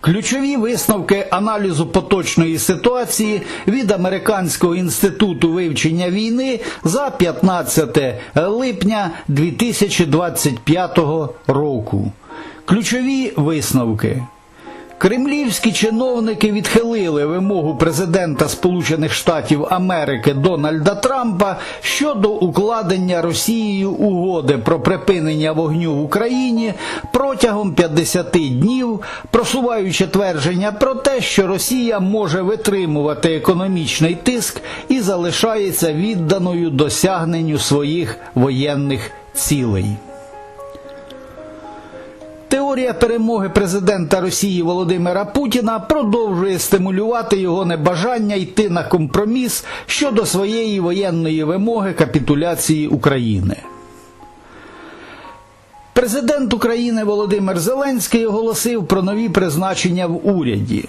Ключові висновки аналізу поточної ситуації від Американського інституту вивчення війни за 15 липня 2025 року. Ключові висновки. Кремлівські чиновники відхилили вимогу президента Сполучених Штатів Америки Дональда Трампа щодо укладення Росією угоди про припинення вогню в Україні протягом 50 днів, просуваючи твердження про те, що Росія може витримувати економічний тиск і залишається відданою досягненню своїх воєнних цілей. Теорія перемоги президента Росії Володимира Путіна продовжує стимулювати його небажання йти на компроміс щодо своєї воєнної вимоги капітуляції України. Президент України Володимир Зеленський оголосив про нові призначення в уряді.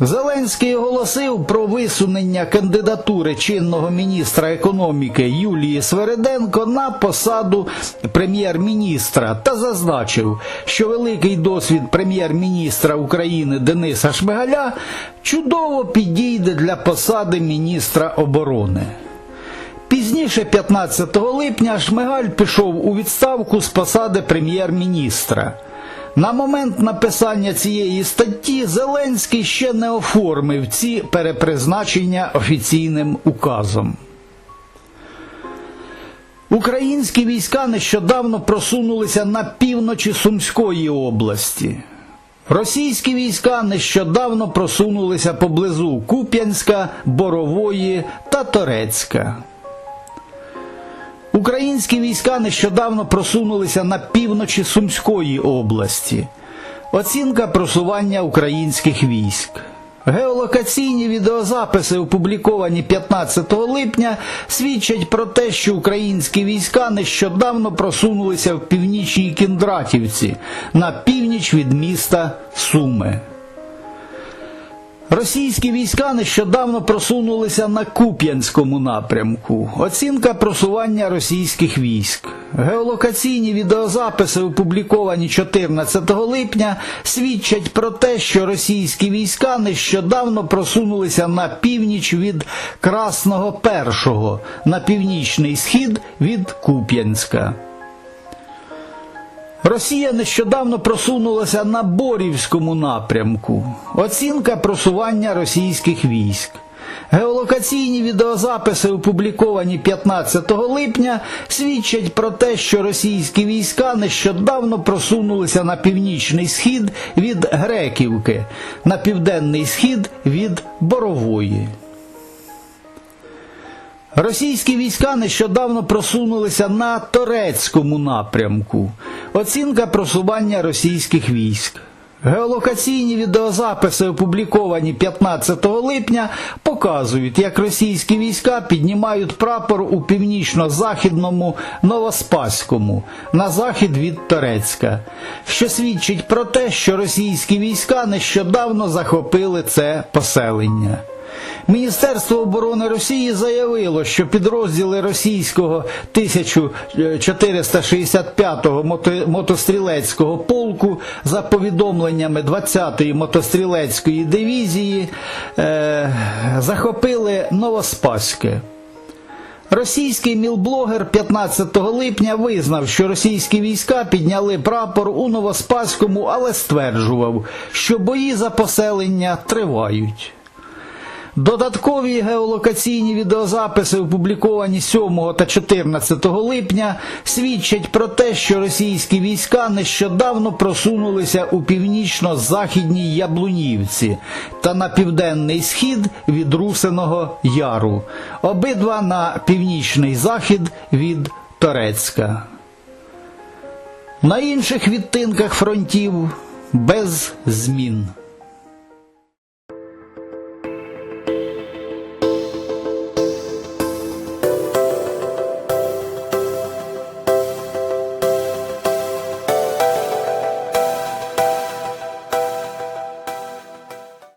Зеленський оголосив про висунення кандидатури чинного міністра економіки Юлії Свереденко на посаду прем'єр-міністра та зазначив, що великий досвід прем'єр-міністра України Дениса Шмигаля чудово підійде для посади міністра оборони. Пізніше, 15 липня, Шмигаль пішов у відставку з посади прем'єр-міністра. На момент написання цієї статті Зеленський ще не оформив ці перепризначення офіційним указом. Українські війська нещодавно просунулися на півночі Сумської області. Російські війська нещодавно просунулися поблизу Куп'янська, Борової та Торецька. Українські війська нещодавно просунулися на півночі Сумської області. Оцінка просування українських військ. Геолокаційні відеозаписи, опубліковані 15 липня, свідчать про те, що українські війська нещодавно просунулися в північній Кіндратівці на північ від міста Суми. Російські війська нещодавно просунулися на Куп'янському напрямку. Оцінка просування російських військ. Геолокаційні відеозаписи, опубліковані 14 липня, свідчать про те, що російські війська нещодавно просунулися на північ від Красного Першого, на північний схід від Куп'янська. Росія нещодавно просунулася на Борівському напрямку. Оцінка просування російських військ. Геолокаційні відеозаписи, опубліковані 15 липня, свідчать про те, що російські війська нещодавно просунулися на північний схід від Греківки, на південний схід від Борової. Російські війська нещодавно просунулися на Торецькому напрямку. Оцінка просування російських військ. Геолокаційні відеозаписи, опубліковані 15 липня, показують, як російські війська піднімають прапор у північно-західному Новоспаському на захід від Торецька, що свідчить про те, що російські війська нещодавно захопили це поселення. Міністерство оборони Росії заявило, що підрозділи російського 1465-го мотострілецького полку за повідомленнями 20-ї мотострілецької дивізії е, захопили Новоспаське. Російський мілблогер 15 липня визнав, що російські війська підняли прапор у Новоспаському, але стверджував, що бої за поселення тривають. Додаткові геолокаційні відеозаписи, опубліковані 7 та 14 липня, свідчать про те, що російські війська нещодавно просунулися у північно-західній Яблунівці та на південний схід від Русиного Яру, обидва на північний захід від Торецька. На інших відтинках фронтів без змін.